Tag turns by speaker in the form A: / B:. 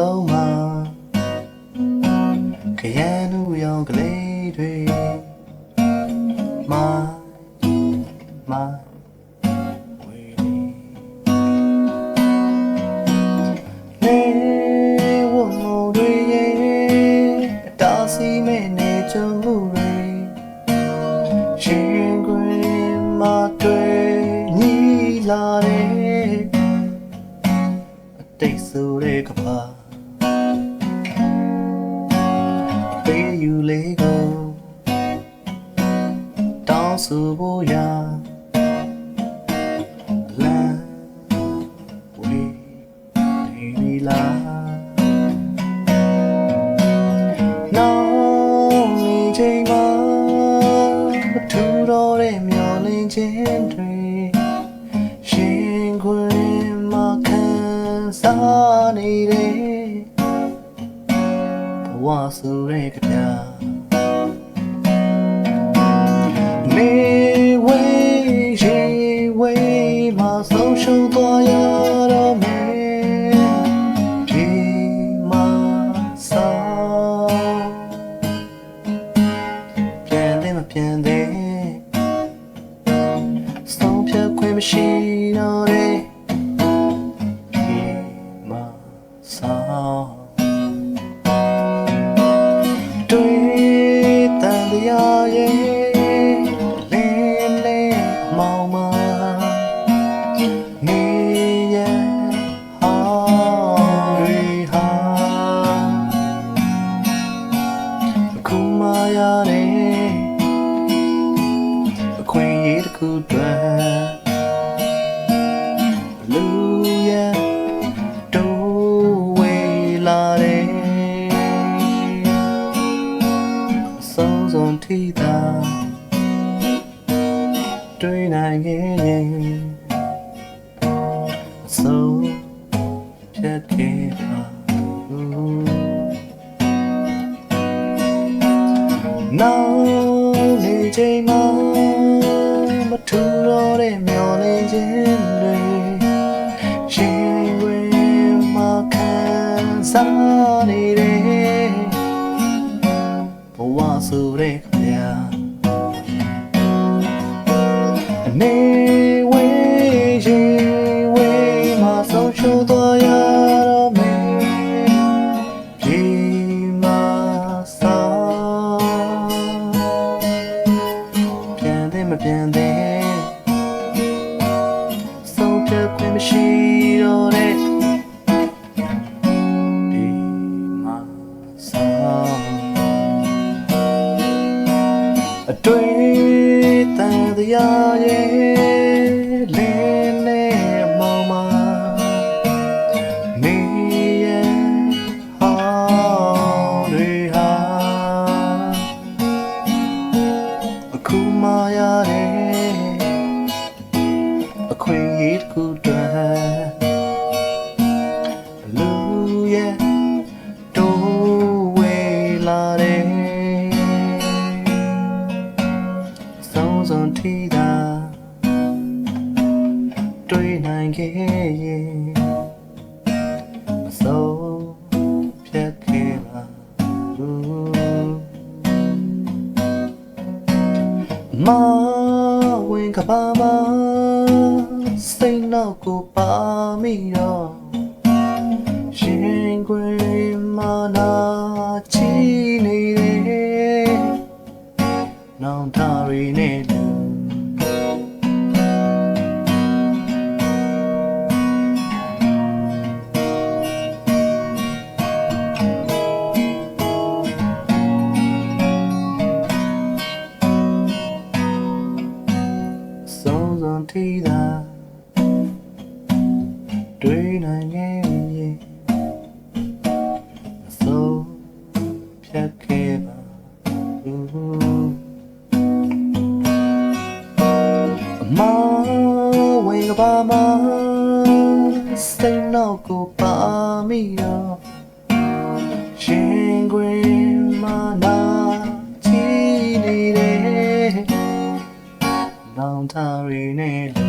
A: လုံးမှာခရမ်းလူရောင်ကလေးတွေမာမာ တိတ်ဆိုးတဲ့ကဘာပေးယူလေးကိုတောင်းဆိုဖို့ရာလမ်းဝေးနေပြီလားနောက်နေချိန်မှာမထူတော့တဲ့မျောလင်းခြင်းတွေ စားနေတယ်ဘဝဆိုတဲ့ကြပြနေဝေးရေဝေးမှာဆုံးရှုံးသွားရတော့မယ်ဒီမှာစားပြန်တယ်မပြန်တယ်ဆုံးဖြတ်ခွင့်မ တစ်ခုတည်းလူရဲ့တိုးဝေးလာတယ်ဆုံးစုံထိတာတွေ့နိုင်ခဲ့ရင်အဆုံးဖြတ်ခဲ့ပါနောက်နေချိန်မှာမ ထူတော့တဲ့မျောလင်းခြင်းတွေရှင်ဝင်မှာခံစားနေတယ်ဘဝဆိုတဲ့ခဗျာအနေဝေးရှင်ဝေးမှာဆုံးရှုံးသွားရတော့မယ်ဒီမှာဆောင်ပြန်တယ်မပြန်တယ် ဆောင်အတွေ့တန်တရားရဲ့လင်းနဲ့မောင်မနေရဲ့ဟောင်းတွေဟာအခုမှရတဲ့အခွင့်အရေးတစ်ခု တွေ့နိုင်ခဲ့ရင်အဆုံးဖြတ်ခဲ့ပါဘူးမဝင်ကပါမစိတ်နောက်ကိုပါမိတော့ရှင်ခွေမနာချီနေတယ်နောင်တာရီနဲ့ လူဆုံးစုံထိတာတွေ့နိုင်ခဲ့ရင်အဆုံးဖြတ်ခဲ့ပါဘူးအမဝင်ကပါမစိတ်နောက်ကိုပါမိတော့ ချီ